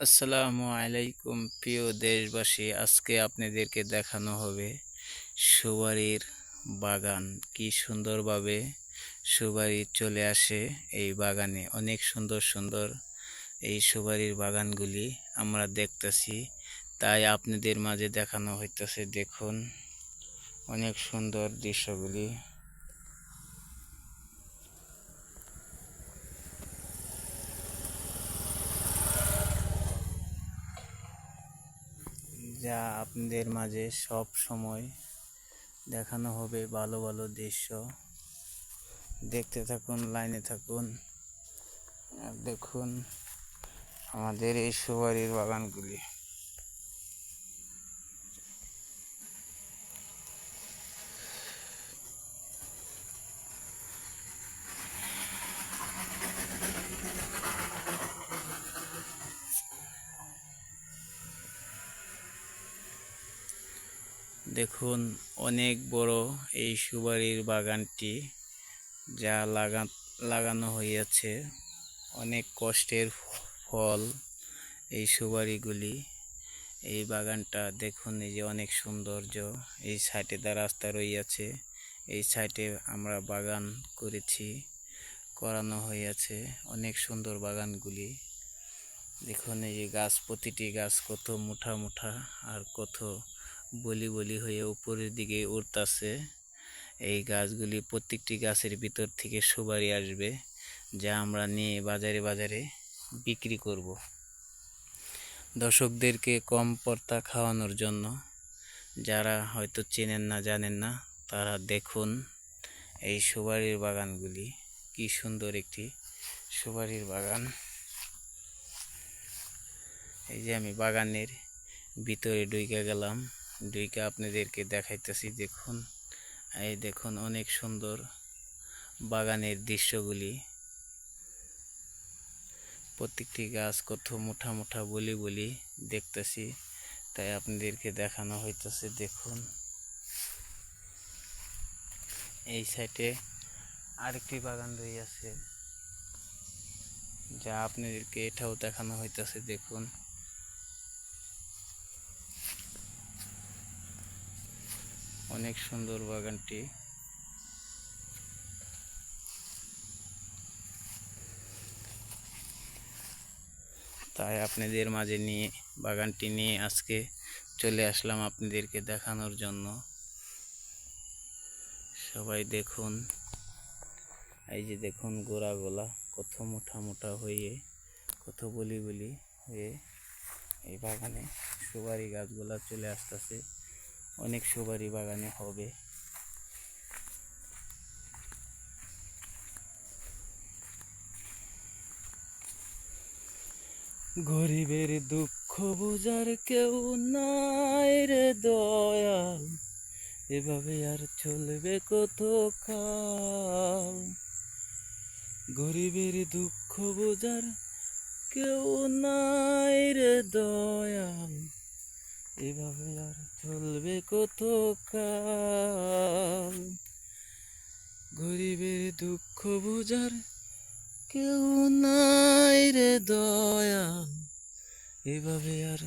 আসসালামু আলাইকুম, প্রিয় দেশবাসী। আজকে আপনাদেরকে দেখানো হবে সুবারির বাগান। কি সুন্দরভাবে সুবারি চলে আসে এই বাগানে। অনেক সুন্দর সুন্দর এই সুবারির বাগানগুলি আমরা দেখতেছি। তাই আপনাদের মাঝে দেখানো হইতেছে, দেখুন। অনেক সুন্দর দৃশ্যগুলি। যা আপনাদের মাঝে সব সময় দেখানো হবে ভালো ভালো দৃশ্য। দেখতে থাকুন, লাইনে থাকুন। আর দেখুন আমাদের এই সুবারির বাগানগুলি। দেখুন, অনেক বড় এই সুপারির বাগানটি যা লাগা, লাগানো হইয়াছে। অনেক কষ্টের ফল এই সুপারিগুলি। এই বাগানটা দেখুন, এই যে অনেক সৌন্দর্য। এই সাইডে দা রাস্তা রইয়াছে। এই সাইডে আমরা বাগান করেছি, করানো হইয়াছে অনেক সুন্দর বাগানগুলি। দেখুন, এই যে গাছ, প্রতিটি গাছ কত মুঠা মুঠা আর কত বলি বলি হয়ে উপরের দিকে উঠতেছে এই গাছগুলি প্রত্যেকটি গাছের ভিতর থেকে সুবারি আসবে, যা আমরা নিয়ে বাজারে বাজারে বিক্রি করব। দর্শকদেরকে কম পর্তা খাওয়ানোর জন্য, যারা হয়তো চেনেন না, জানেন না, তারা দেখুন এই সুবারির বাগানগুলি। কি সুন্দর একটি সুবারির বাগান। এই যে আমি বাগানের ভিতরে ঢুকে গেলাম। দুইকে আপনাদেরকে দেখাইতেছি, দেখুন। এই দেখুন, অনেক সুন্দর বাগানের দৃশ্যগুলি। প্রত্যেকটি গাছ কত মুঠা মুঠা বলি বলি দেখতেছি, তাই আপনাদেরকে দেখানো হইতেছে, দেখুন। এই সাইডে আরেকটি বাগান রয়েছে, যা আপনাদেরকে এটাও দেখানো হইতেছে, দেখুন। অনেক সুন্দর বাগানটি। তাই আপনাদের মাঝে নিয়ে বাগানটি নিয়ে আজকে চলে আসলাম আপনাদেরকে দেখানোর জন্য। সবাই দেখুন। এই যে দেখুন গোড়া গোলা কত মোটা মোটা হয়ে, কত বলি বলি হয়ে এই বাগানে সুপারি গাছগুলা চলে আসতেছে। অনেক সুপারি বাগানে হবে। গরিবের দুঃখ বোঝার কেউ নাই রে দয়াল, এভাবে আর চলবে কত কাল গরিবের দুঃখ বোঝার কেউ নাই রে দয়াল, এভাবে আর চলবে কত কাল গরিবের দুঃখ বোঝার কেউ নাই রে দয়াল এভাবে আর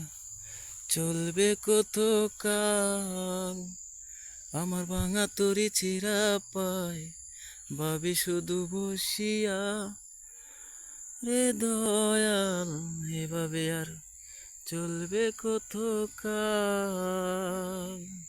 চলবে কত কাল আমার ভাঙা তরি চিরা পায়, ভাবি শুধু বসিয়া রে দয়াল। এভাবে আর চলবে কত কাল?